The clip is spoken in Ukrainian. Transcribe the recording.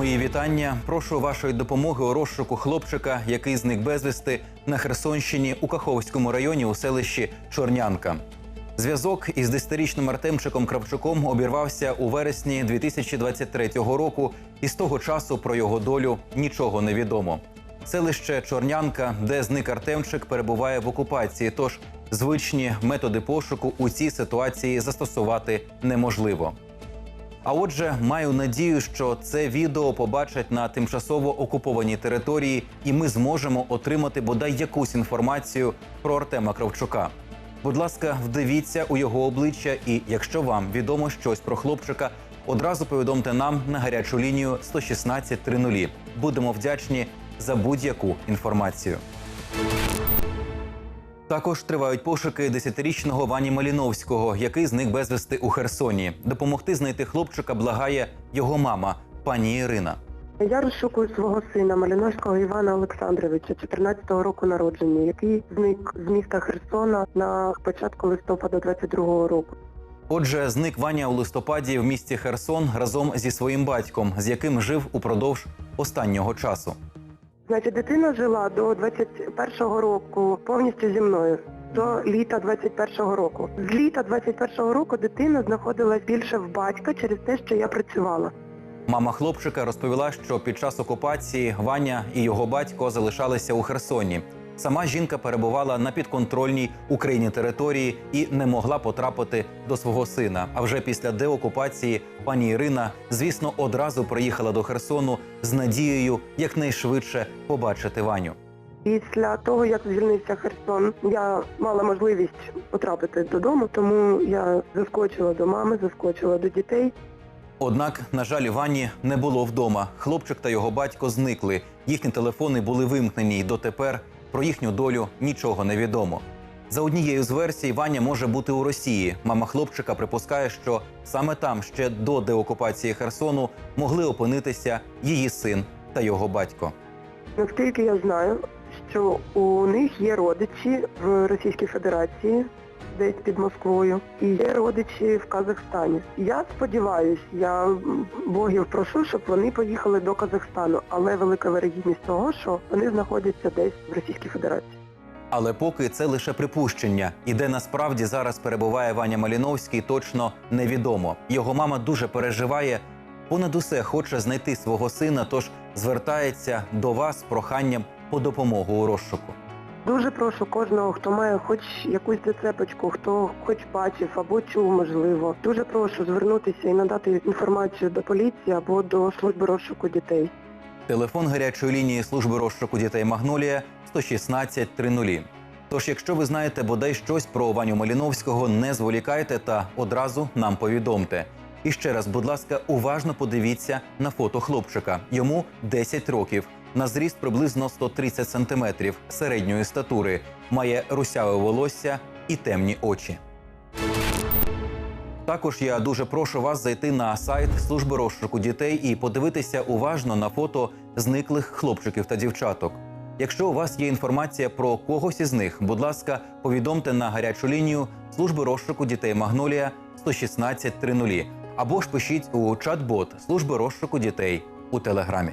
Мої вітання. Прошу вашої допомоги у розшуку хлопчика, який зник безвісти на Херсонщині у Каховському районі у селищі Чорнянка. Зв'язок із десятирічним Артемчиком Кравчуком обірвався у вересні 2023 року, і з того часу про його долю нічого не відомо. Селище Чорнянка, де зник Артемчик, перебуває в окупації. Тож звичні методи пошуку у цій ситуації застосувати неможливо. А отже, маю надію, що це відео побачать на тимчасово окупованій території, і ми зможемо отримати бодай якусь інформацію про Артема Кравчука. Будь ласка, вдивіться у його обличчя, і якщо вам відомо щось про хлопчика, одразу повідомте нам на гарячу лінію 116 30. Будемо вдячні за будь-яку інформацію. Також тривають пошуки десятирічного Вані Маліновського, який зник безвісти у Херсоні. Допомогти знайти хлопчика благає його мама, пані Ірина. Я розшукую свого сина Маліновського Івана Олександровича, 14-го року народження, який зник з міста Херсона на початку листопада 22-го року. Отже, зник Ваня у листопаді в місті Херсон разом зі своїм батьком, з яким жив упродовж останнього часу. Значить, дитина жила до 21-го року повністю зі мною. До літа 21-го року. З літа 21-го року дитина знаходилась більше в батька через те, що я працювала. Мама хлопчика розповіла, що під час окупації Ваня і його батько залишалися у Херсоні. Сама жінка перебувала на підконтрольній Україні території і не могла потрапити до свого сина. А вже після деокупації пані Ірина, звісно, одразу приїхала до Херсону з надією якнайшвидше побачити Ваню. Після того, як звільнився Херсон, я мала можливість потрапити додому, тому я заскочила до мами, заскочила до дітей. Однак, на жаль, Вані не було вдома. Хлопчик та його батько зникли. Їхні телефони були вимкнені, і дотепер про їхню долю нічого не відомо. За однією з версій, Ваня може бути у Росії. Мама хлопчика припускає, що саме там ще до деокупації Херсону могли опинитися її син та його батько. Наскільки я знаю, що у них є родичі в Російській Федерації, десь під Москвою, і є родичі в Казахстані. Я сподіваюся, я богів прошу, щоб вони поїхали до Казахстану, але велика вирогідність того, що вони знаходяться десь в Російській Федерації. Але поки це лише припущення, і де насправді зараз перебуває Ваня Маліновський, точно невідомо. Його мама дуже переживає, понад усе хоче знайти свого сина, тож звертається до вас з проханням по допомогу у розшуку. Дуже прошу кожного, хто має хоч якусь зацепочку, хто хоч бачив або чув, можливо. Дуже прошу звернутися і надати інформацію до поліції або до служби розшуку дітей. Телефон гарячої лінії служби розшуку дітей Магнолія 116 30. Тож, якщо ви знаєте бодай щось про Ваню Маліновського, не зволікайте та одразу нам повідомте. І ще раз, будь ласка, уважно подивіться на фото хлопчика. Йому 10 років. На зріст приблизно 130 сантиметрів середньої статури, має русяве волосся і темні очі. Також я дуже прошу вас зайти на сайт служби розшуку дітей і подивитися уважно на фото зниклих хлопчиків та дівчаток. Якщо у вас є інформація про когось із них, будь ласка, повідомте на гарячу лінію служби розшуку дітей Магнолія 116 30 або ж пишіть у чат-бот служби розшуку дітей у телеграмі.